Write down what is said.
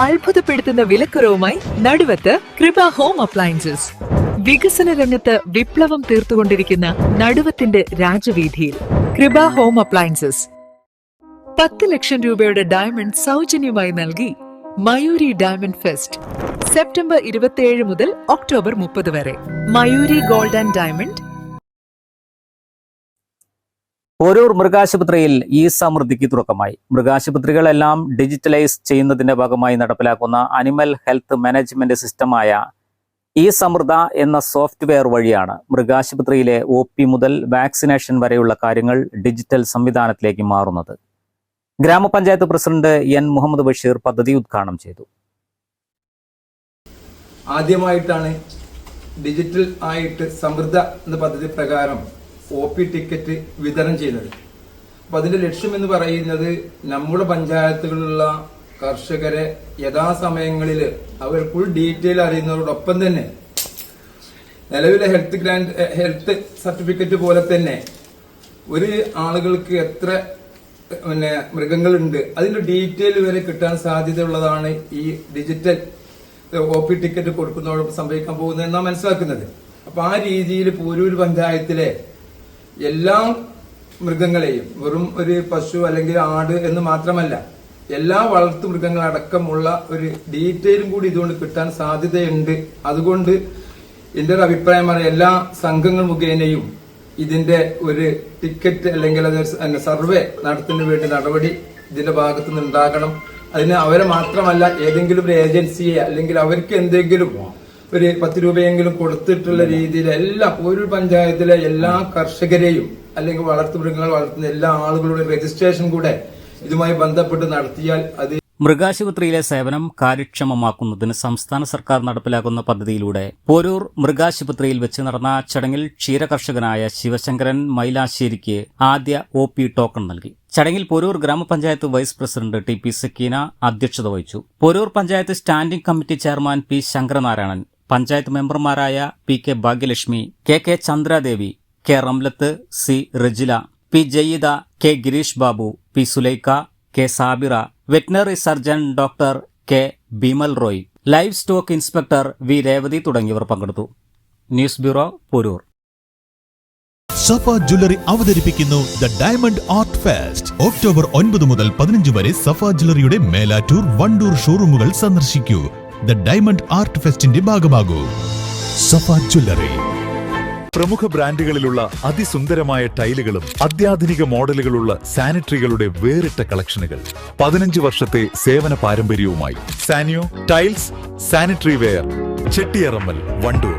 അത്ഭുതപ്പെടുത്തുന്ന വിലക്കുറവുമായി നടുവത്ത് കൃപ home appliances. വികസന രംഗത്ത് വിപ്ലവം തീർത്തുകൊണ്ടിരിക്കുന്ന നടുവത്തിന്റെ രാജവീതിയിൽ കൃപ ഹോം അപ്ലയൻസസ്. പത്ത് ലക്ഷം രൂപയുടെ ഡയമണ്ട് സൗജന്യമായി നൽകി മയൂരി ഡയമണ്ട് ഫെസ്റ്റ് സെപ്റ്റംബർ ഇരുപത്തിയേഴ് മുതൽ ഒക്ടോബർ മുപ്പത് വരെ. Mayuri gold and diamond Porur മൃഗാശുപത്രിയിൽ ഈ സമൃദ്ധിക്ക് തുടക്കമായി. മൃഗാശുപത്രികളെല്ലാം ഡിജിറ്റലൈസ് ചെയ്യുന്നതിന്റെ ഭാഗമായി നടപ്പിലാക്കുന്ന അനിമൽ ഹെൽത്ത് മാനേജ്മെന്റ് സിസ്റ്റമായ ഈ സമൃദ്ധ എന്ന സോഫ്റ്റ്വെയർ വഴിയാണ് മൃഗാശുപത്രിയിലെ ഒ മുതൽ വാക്സിനേഷൻ വരെയുള്ള കാര്യങ്ങൾ ഡിജിറ്റൽ സംവിധാനത്തിലേക്ക് മാറുന്നത്. ഗ്രാമപഞ്ചായത്ത് പ്രസിഡന്റ് എൻ മുഹമ്മദ് ബഷീർ പദ്ധതി ഉദ്ഘാടനം ചെയ്തു. ആദ്യമായിട്ടാണ് ഡിജിറ്റൽ ആയിട്ട് സമൃദ്ധ എന്ന പദ്ധതി പ്രകാരം ഒ പി ടിക്കറ്റ് വിതരണം ചെയ്യുന്നത്. അപ്പൊ അതിന്റെ ലക്ഷ്യം എന്ന് പറയുന്നത് നമ്മുടെ പഞ്ചായത്തുകളിലുള്ള കർഷകരെ യഥാസമയങ്ങളിൽ അവർ ഫുൾ ഡീറ്റെയിൽ അറിയുന്നതോടൊപ്പം തന്നെ നിലവിലെ ഹെൽത്ത് ഗ്രാൻഡ് ഹെൽത്ത് സർട്ടിഫിക്കറ്റ് പോലെ തന്നെ ഒരു ആളുകൾക്ക് എത്ര പിന്നെ മൃഗങ്ങളുണ്ട് അതിന്റെ ഡീറ്റെയിൽ വരെ കിട്ടാൻ സാധ്യതയുള്ളതാണ് ഈ ഡിജിറ്റൽ ഒ പി ടിക്കറ്റ് കൊടുക്കുന്നതോടൊപ്പം സംഭവിക്കാൻ പോകുന്നത് എന്നാണ് മനസ്സിലാക്കുന്നത്. അപ്പൊ ആ രീതിയിൽ പൂരൂർ പഞ്ചായത്തിലെ എല്ലാ മൃഗങ്ങളെയും വെറും ഒരു പശു അല്ലെങ്കിൽ ആട് എന്ന് മാത്രമല്ല എല്ലാ വളർത്തു മൃഗങ്ങളടക്കമുള്ള ഒരു ഡീറ്റെയിലും കൂടി ഇതുകൊണ്ട് കിട്ടാൻ സാധ്യതയുണ്ട്. അതുകൊണ്ട് എന്റെ ഒരു അഭിപ്രായം പറയാം എല്ലാ സംഘങ്ങൾ മുഖേനയും ഇതിന്റെ ഒരു ടിക്കറ്റ് അല്ലെങ്കിൽ അത് സർവേ നടത്തുന്നതിന് വേണ്ടി നടപടി ഇതിന്റെ ഭാഗത്തു നിന്ന് ഉണ്ടാകണം. അതിന് അവരെ മാത്രമല്ല ഏതെങ്കിലും ഒരു ഏജൻസിയെ അല്ലെങ്കിൽ അവർക്ക് എന്തെങ്കിലും ഒരു പത്ത് രൂപയെങ്കിലും കൊടുത്തിട്ടുള്ള രീതിയിൽ എല്ലാ ഒരു പഞ്ചായത്തിലെ എല്ലാ കർഷകരെയും അല്ലെങ്കിൽ വളർത്തുമൃഗങ്ങൾ വളർത്തുന്ന എല്ലാ ആളുകളുടെയും രജിസ്ട്രേഷൻ കൂടെ ഇതുമായി ബന്ധപ്പെട്ട് നടത്തിയാൽ അത് മൃഗാശുപത്രിയിലെ സേവനം കാര്യക്ഷമമാക്കുന്നതിന് സംസ്ഥാന സർക്കാർ നടപ്പിലാക്കുന്ന പദ്ധതിയിലൂടെ പോരൂർ മൃഗാശുപത്രിയിൽ വെച്ച് നടന്ന ചടങ്ങിൽ ക്ഷീരകർഷകനായ ശിവശങ്കരൻ മൈലാശ്ശേരിക്ക് ആദ്യ ഒ പി ടോക്കൺ നൽകി. ചടങ്ങിൽ പോരൂർ ഗ്രാമപഞ്ചായത്ത് vice president T P Sakeena അധ്യക്ഷത വഹിച്ചു. Porur panchayat standing committee chairman P Sankaranarayanan panchayat മെമ്പർമാരായ P K Bhagyalakshmi K K Chandradevi K Ramlath C Rajila P Jayeeda K Gireesh Babu P Sulaika K Sabira veterinary surgeon doctor K Bimal Roy livestock inspector V Revathi തുടങ്ങിയവർ പങ്കെടുത്തു. News bureau Porur. Safa jewellery അവതരിപ്പിക്കുന്നു the diamond art fest. October ഒൻപത് മുതൽ പതിനഞ്ച് വരെ സഫ ജ്വല്ലറിയുടെ മേലാറ്റൂർ വണ്ടൂർ ഷോറൂമുകൾ സന്ദർശിക്കൂ. The diamond art ഫെസ്റ്റിന്റെ ഭാഗമാകൂ. സഫ ജ്വല്ലറി പ്രമുഖ ബ്രാൻഡുകളിലുള്ള അതിസുന്ദരമായ ടൈലുകളും അത്യാധുനിക മോഡലുകളുള്ള സാനിറ്ററികളുടെ വേറിട്ട കളക്ഷനുകൾ. പതിനഞ്ച് വർഷത്തെ സേവന പാരമ്പര്യവുമായി Saniyo tiles sanitary ware Chettiyarammal Wandoor.